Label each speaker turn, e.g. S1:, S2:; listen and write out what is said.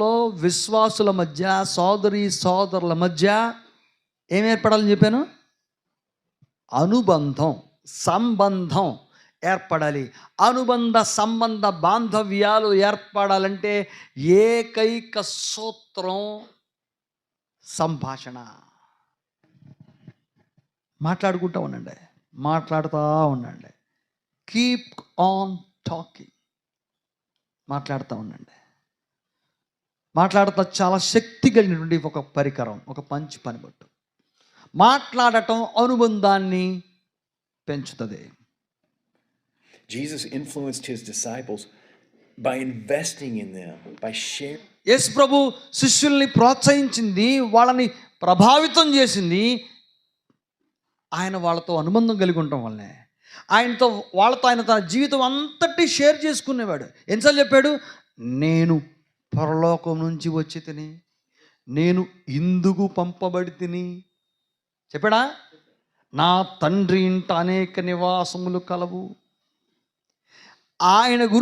S1: లో విశ్వాసుల మధ్య సోదరి సోదరుల మధ్య ఏం ఏర్పడాలని చెప్పాను? అనుబంధం సంబంధం ఏర్పడాలి. అనుబంధ సంబంధ బాంధవ్యాలు ఏర్పడాలంటే ఏకైక సూత్రం సంభాషణ. మాట్లాడుకుంటూ ఉండండి. మాట్లాడుతూ ఉండండి. కీప్ ఆన్ టాకింగ్ మాట్లాడుతూ ఉండండి. మాట్లాడటం చాలా శక్తి కలిగినటువంటి ఒక పరికరం ఒక మంచి పనిబట్టు మాట్లాడటం అనుబంధాన్ని పెంచుతుంది.
S2: Jesus influenced his disciples by investing in them, by sharing.
S1: యేసు ప్రభు శిష్యుల్ని ప్రోత్సహించింది వాళ్ళని ప్రభావితం చేసింది. ఆయన వాళ్ళతో అనుబంధం కలిగి ఉండటం వల్లనే. ఆయనతో వాళ్ళతో ఆయన తన జీవితం అంతటి షేర్ చేసుకునేవాడు. ఎన్నిసార్లు చెప్పాడు? నేను పరలోకం నుంచి వచ్చి తిని నేను ఇందుకు పంపబడి తిని. చెప్పాడా? నా తండ్రి ఇంట అనేక నివాసములు కలవు. ఆయన గురించి